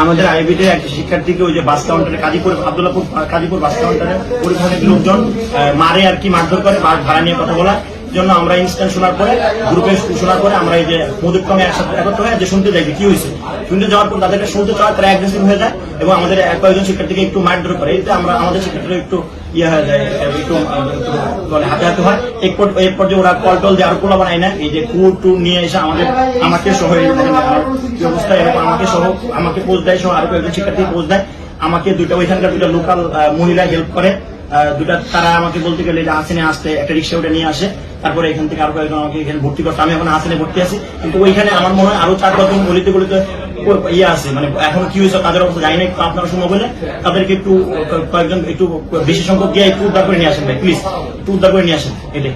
আমাদের আইবিতে একটা শিক্ষার্থীকে ওই যে বাস কাউন্টারে, কাজীপুর আবদুল্লাপুর কাজীপুর বাস কাউন্টারে পরিবহনের লোকজন মারে আর কি মারধর করে বাস ভাড়া নিয়ে কথা বলা জন্য আমরা ইনস্ট্যান্ট শোনার পরে গ্রুপে শোনার পরে আমরা এই যে মধুক্রমে একসাথে একত্র হয়ে যে শুনতে যাই কি হয়েছে। শুনতে যাওয়ার পর তাদেরকে শুনতে চাওয়ার তারা অ্যাগ্রেসিভ হয়ে যায় এবং আমাদের কয়েকজন শিক্ষার্থীকে একটু মারধর করে এতে আমরা, আমাদের শিক্ষার্থীরা একটু ইয়ে হয়ে যায়, একটু বলে হাতে হাতে হয়। এক পর- এর পর্যায়ে ওরা কল টল দিয়ে আরও পোলা বানায় না, এই যে কুর টুর নিয়ে এসে আমাদের, আমাকে সহ কি অবস্থা, এরকম আমাকে সহ, আমাকে পোজ দেয় সহ, আরও কয়েকজন শিক্ষার্থী পোজ দেয়। আমাকে দুইটা, ওইখানকার দুটা লোকাল মহিলা হেল্প করে। দুটা তারা আমাকে বলতে গেলে যে আসেনে আসতে একটা রিক্সা উঠে নিয়ে আসে। তারপরে এখান থেকে আরও কয়েকজন আমাকে এখানে ভর্তি করতো আমি এখন আসেনে ভর্তি আছি। কিন্তু ওইখানে আমার মনে হয় আরও চার রকম গলিতে গলিতে ইয়ে আছে। মানে এখন কি হয়েছে তাদের অবস্থা জানি না, একটু আপনার সময় বলে। তাদেরকে একটু কয়েকজন একটু বেশি সংখ্যক গিয়ে একটু উদ্ধার করে নিয়ে আসেন ভাই প্লিজ একটু উদ্ধার করে নিয়ে আসেন এটাই